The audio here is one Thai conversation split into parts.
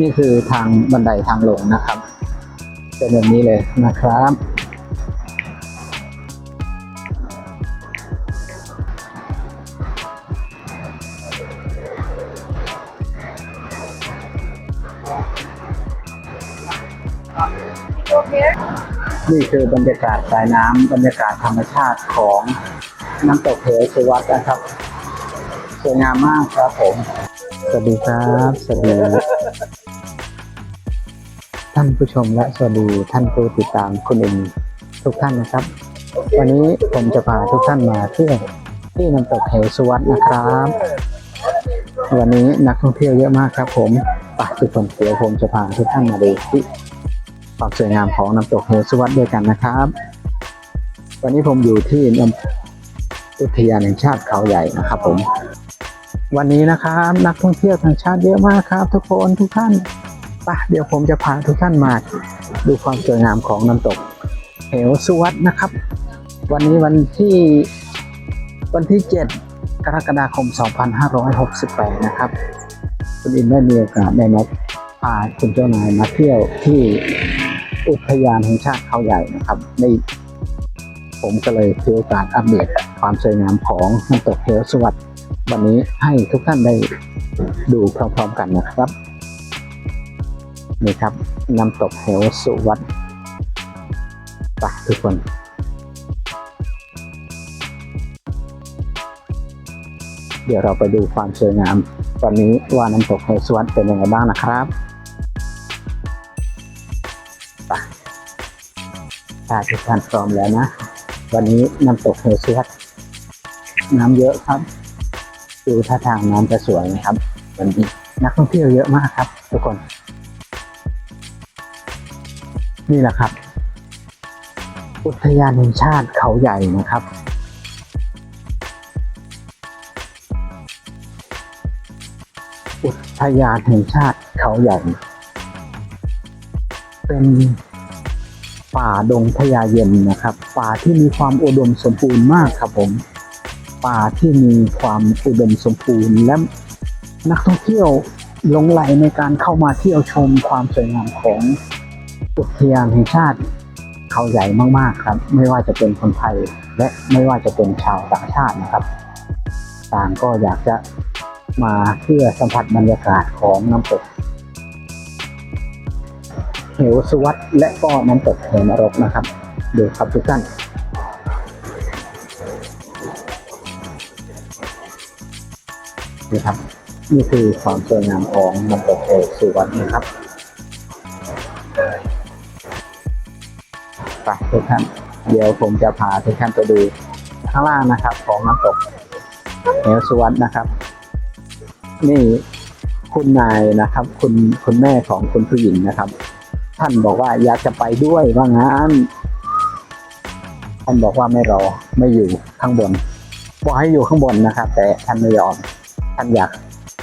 นี่คือทางบันไดทางลงนะครับ เป็นแบบนี้เลยนะครับ นี่คือบรรยากาศสายน้ำบรรยากาศธรรมชาติของน้ำตกเหวสุวัตนะครับ สวยงามมากครับผม สวัสดีครับ สวัสดี ท่านผู้ชมและสวัสดีท่านผู้ติดตามคุณเอ็มทุกท่านนะครับ วันนี้ผมจะพาทุกท่านมาเที่ยวที่น้ำตกเหวสุวัตนะครับ วันนี้นักท่องเที่ยวเยอะมากครับ ผมไปทุกคนเดี๋ยวผมจะพาทุกท่านมาดูที่ความสวยงามของน้ำตกเฮลสวัสด้วยกันนะครับ วันนี้ผมอยู่ที่อุทยานแห่งชาติเขาใหญ่นะครับ ผม วันนี้นะครับนักท่องเที่ยวทางชาติเยอะมากครับ ทุกคนทุกท่านไปเดี๋ยวผมจะพาทุกท่านมา ดูความสวยงามของน้ำตกเหวสวัสดนะครับ วันนี้วันที่วันที่ 7 กรกฎาคม 2568 นะครับ คุณอินได้มีโอกาสได้มาพาคุณเจ้านายมาเที่ยวที่อุทยานแห่งชาติเขาใหญ่นะครับในผมก็เลยถือโอกาสอัปเดตความสวยงามของน้ำตกเหวสวัสด วันนี้ให้ทุกท่านได้ดูพร้อมๆกันนะครับ นี่ครับน้ำตกเหวสุวัสดไปทุกคนเดี๋ยวเราไปดูความสวยงาม ตอนนี้ว่าน้ำตกเหวสวัสดเป็นยังไงบ้างนะครับถ้าทุกท่านพร้อมแล้วนะ วันนี้น้ำตกเฮลซีฮัตน้ำเยอะครับ ดูท่าทางน้ำจะสวยนะครับวันนี้นักท่องเที่ยวเยอะมากครับ ทุกคน นี่แหละครับ อุทยานแห่งชาติเขาใหญ่นะครับอุทยานแห่งชาติเขาใหญ่ เป็นป่าดงพญาเย็นนะครับ ป่าที่มีความอุดมสมบูรณ์มากครับผม ป่าที่มีความอุดมสมบูรณ์และนักท่องเที่ยวหลงไหลในการเข้ามาเที่ยวชมความสวยงามของอุทยานแห่งชาติเขาใหญ่มากๆครับ ไม่ว่าจะเป็นคนไทยและไม่ว่าจะเป็นชาวต่างชาตินะครับ ต่างก็อยากจะมาเพื่อสัมผัสบรรยากาศของน้ำตกเหวสวัสดและก็น้ำตกเหวนรกนะครับดูครับทุกท่าน นี่ครับ นี่คือความสวยงามของน้ำตกเหวสุวัสดนะครับไปทุกท่านเดี๋ยวผมจะพาทุกท่านไปดูข้างล่างนะครับของน้ำตกเหวสุวัสดนะครับ นี่คุณนายนะครับ คุณคุณแม่ของคุณผู้หญิงนะครับ ท่านบอกว่าอยากจะไปด้วยว่างั้นท่านบอกว่าไม่รอไม่อยู่ข้างบนบอกให้อยู่ข้างบนนะครับ แต่ท่านไม่ยอม ท่านอยาก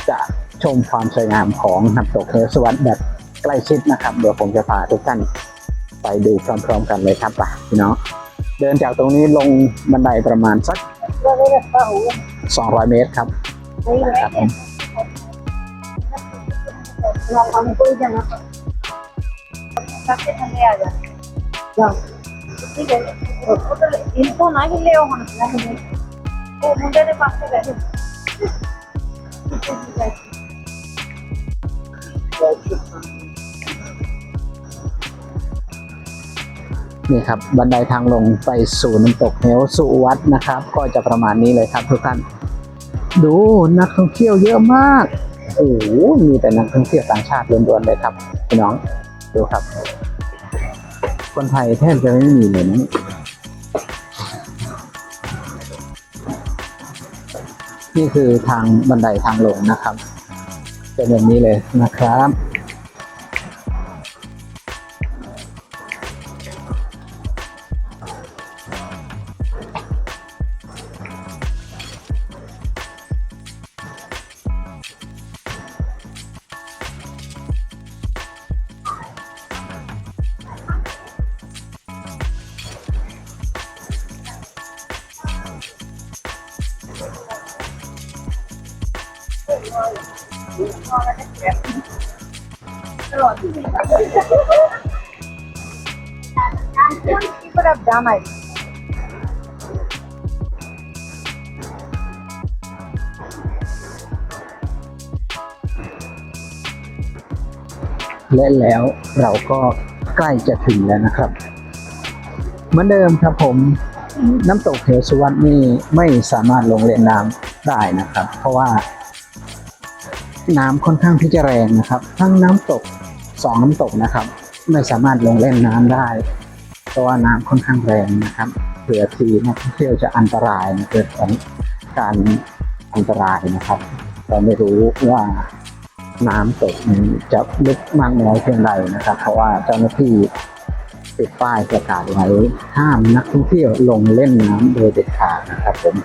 จะชมความสวยงามของน้ำตกเหวสวรรค์แบบใกล้ชิดนะครับเดี๋ยวผมจะพาทุกท่านไปดูพร้อมๆกันเลยครับไปพี่น้องเดินจากตรงนี้ลงบันไดประมาณสัก 200 เมตรครับครับผม นี่ครับบันไดทางลงไปสู่น้ำตกเหวสุวัดนะครับ ก็จะประมาณนี้เลยครับทุกท่านดูนักท่องเที่ยวเยอะมากโอ้โหมีแต่นักท่องเที่ยวต่างชาติล้วนๆเลยครับพี่น้องดูครับ คนไทยแทบจะไม่มีเลยนะ นี่คือทางบันไดทางลงนะครับ เป็นแบบนี้เลยนะครับ You could have done it. และแล้วเราก็ใกล้จะถึงแล้วนะครับ เหมือนเดิมครับผมน้ำตกเหวสุวรรณนี่ไม่สามารถลงเล่นน้ำได้นะครับ เพราะว่า น้ำค่อนข้างที่จะแรงนะครับ ทั้งน้ำตกสองน้ำตกนะครับ ไม่สามารถลงเล่นน้ำได้ เพราะว่าน้ำค่อนข้างแรงนะครับเผื่อทีนักท่องเที่ยวจะอันตรายเกิดการอันตรายนะครับ เราไม่รู้ว่าน้ำตกนี้จะลึกมากน้อยเพียงใดนะครับ เพราะว่าเจ้าหน้าที่ติดป้ายประกาศไว้ห้ามนักท่องเที่ยวลงเล่นน้ำโดยเด็ดขาดนะครับผม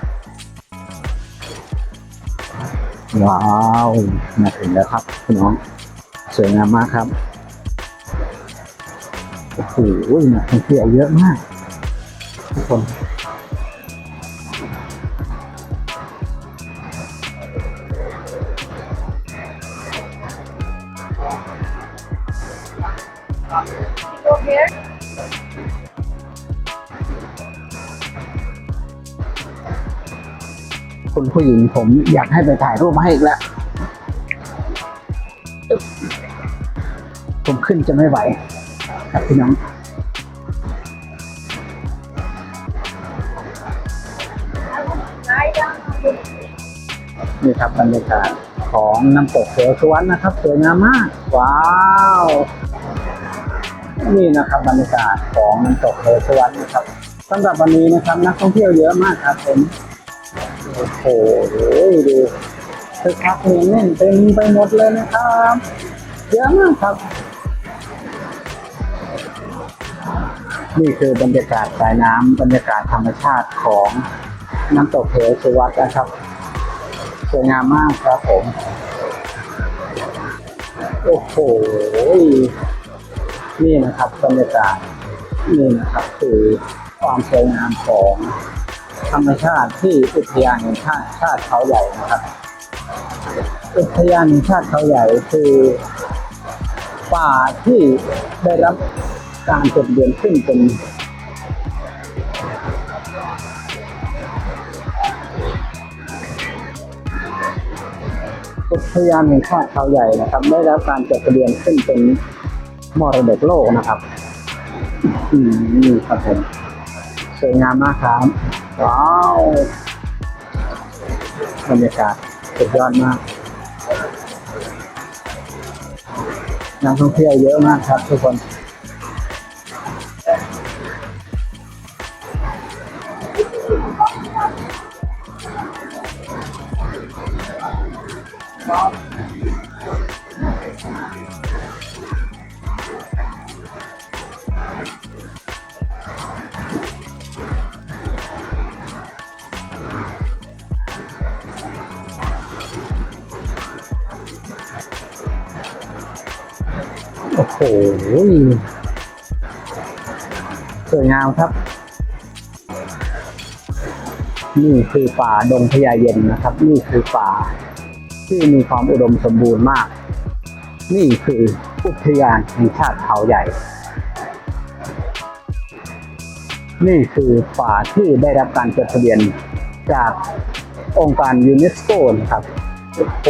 ว้าวมาถึงแล้วครับพี่น้อง สวยงามมากครับโอ้โหนักท่องเที่ยวเยอะมาก ทุกคน Go here. คุ ณผู้หญิงผมอยากให้ไปถ่ายรูปมาให้อีกแล้ว ผมขึ้นจะไม่ไหว ครับพี่น้องนี่ครับบรรยากาศของน้ำตกเสือสวรรค์นะครับสวยงามมาก ว้าวนี่นะครับบรรยากาศของน้ำตกเสือสวรรค์นะครับสำหรับวันนี้นะครับนักท่องเที่ยวเยอะมากครับผม โอ้โหดูคึกคักเนืองแน่นเต็มไปหมดเลยนะครับเยอะมากครับ นี่คือบรรยากาศสายน้ำบรรยากาศธรรมชาติของน้ำตกเหวสุวัสด์นะครับสวยงามมากครับผม โอ้โห นี่นะครับบรรยากาศนี่นะครับคือความสวยงามของ ธรรมชาติที่อุทยานแห่งชาติชาติเขาใหญ่นะครับ อุทยานแห่งชาติเขาใหญ่คือป่าที่ได้รับการจดเบียนขึ้นเป็นอุทยานแห่งชาติเขาใหญ่นะครับ ได้รับการจดทะเบียนขึ้นเป็นมรดกโลกนะครับ อืมนี่ครับผม สวยงามมากครับ ว้าวบรรยากาศสุดยอดมากนักท่องเที่ยวเยอะมากครับทุกคนโอ้โสวยงามครับ นี่คือป่าดงพญาเย็นนะครับ นี่คือป่า ที่มีความอุดมสมบูรณ์มาก นี่คืออุทยานแห่งชาติเขาใหญ่ นี่คือป่าที่ได้รับการจดทะเบียนจากองค์การยูเนสโกนะครับ โอ้โห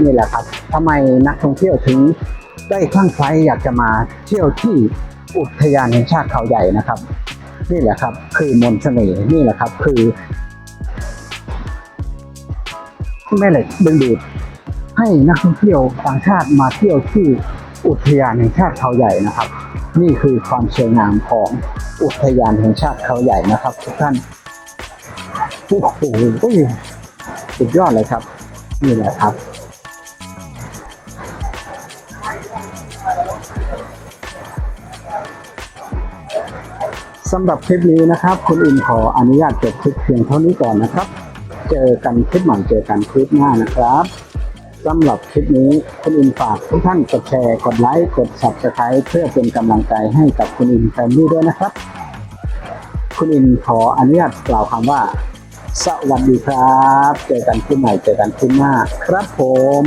นี่แหละครับทำไมนักท่องเที่ยวถึง ได้คลั่งไคล้อยากจะมาเที่ยวที่อุทยานแห่งชาติเขาใหญ่นะครับ นี่แหละครับ คือมนต์เสน่ห์นี่แหละครับ คือแม่เหล็กดึงดูดให้นักท่องเที่ยวต่างชาติมาเที่ยวที่อุทยานแห่งชาติเขาใหญ่นะครับ นี่คือความสวยงามของอุทยานแห่งชาติเขาใหญ่นะครับ ทุกท่านโอ้โหสุดยอดเลยครับ นี่แหละครับ สำหรับคลิปนี้นะครับ คุณอินขออนุญาตจบคลิปเพียงเท่านี้ก่อนนะครับ เจอกันคลิปใหม่เจอกันคลิปหน้านะครับสำหรับคลิปนี้คุณอินฝากทุกท่านกดแชร์ กดไลค์ กด subscribe เพื่อเป็นกำลังใจให้กับคุณอินแฟมิลี่ด้วยนะครับ คุณอินขออนุญาตกล่าวคำว่า สวัสดีครับ เจอกันคลิปใหม่เจอกันคลิปหน้า ครับผม